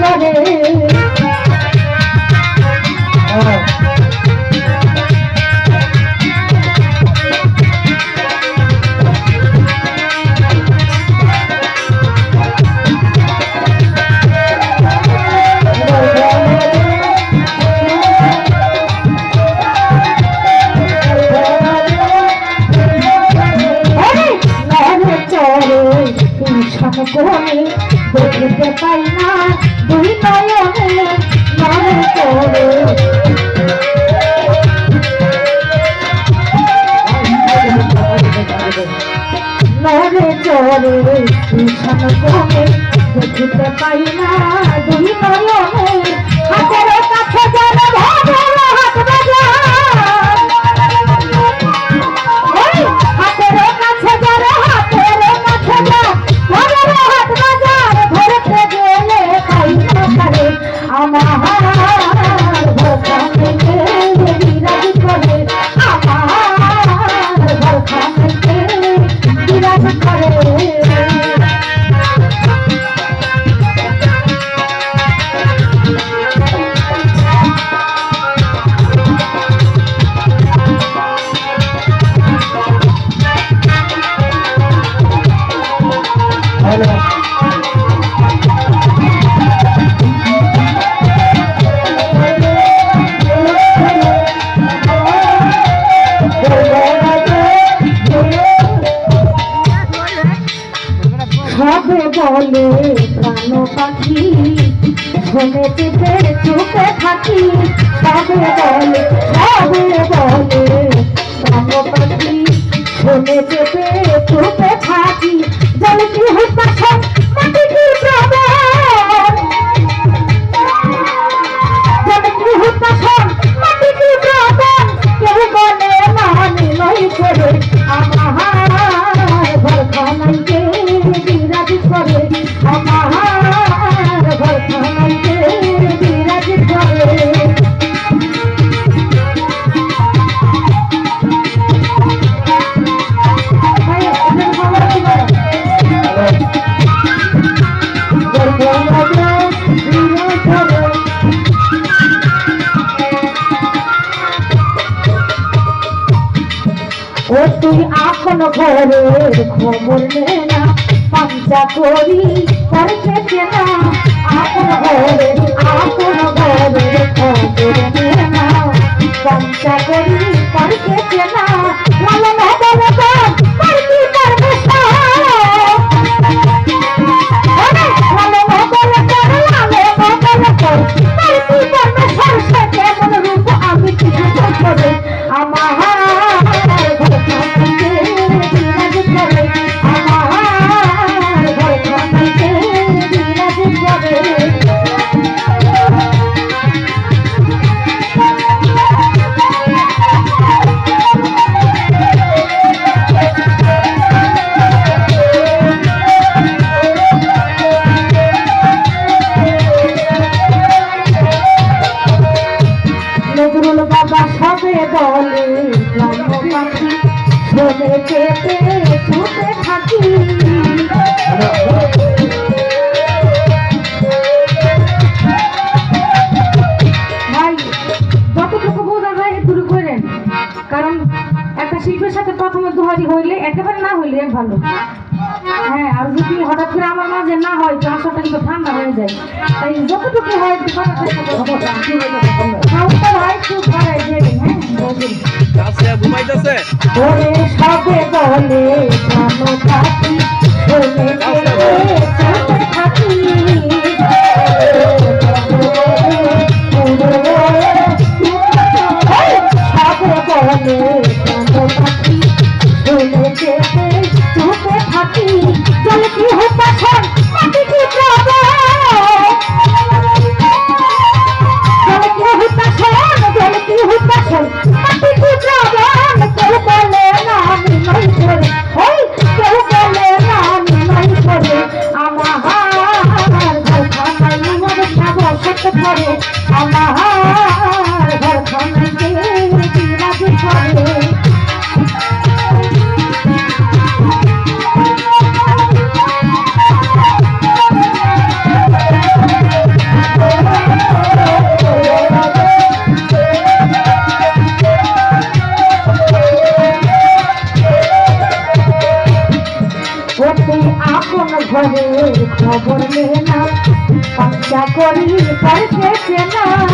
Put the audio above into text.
করে কোণে দেখিতে পাই না দুই নয়নে মনে করে নরে চরে দেখিতে পাই শুনে চেপে চুপে থাকি। সবে বলে সবে বলে পাখি শুনে চেপে, চুপে থাকি। জল কি হুতাশ মাটি কি প্রবল জল কি হুতাশ মাটি কি প্রবল কেউ বলে না নিলয় করে আমার ভরখানাইকে বিরাজ করে তুই ঘরের খবর নে না পাঞ্চা করি করছে চেনা আপন ঘরের আপন ঘরের খবর নে না পাঞ্চা করি, তোর করবি করবে লালন হবে শোনে চেপে ছুটে থাকি ভাই যতটুকু বোঝা যায় এটুকু করেন কারণ একটা শিল্পের সাথে প্রথমে দুহারি হইলে একেবারে না হইলে ভালো হ্যাঁ আর যদি হঠাৎ করে আমার মাঝে না হয় তো আশাটা কিন্তু ঠান্ডা হয়ে যায় তাই যতটুকু হয় করার চেষ্টা করব একটু দেবেন হ্যাঁ আছে ঘুমাইতেছে? ওরে সবে বলে প্রাণ পাখি শোনে কাছে থাকি। ঘরের খবর নে না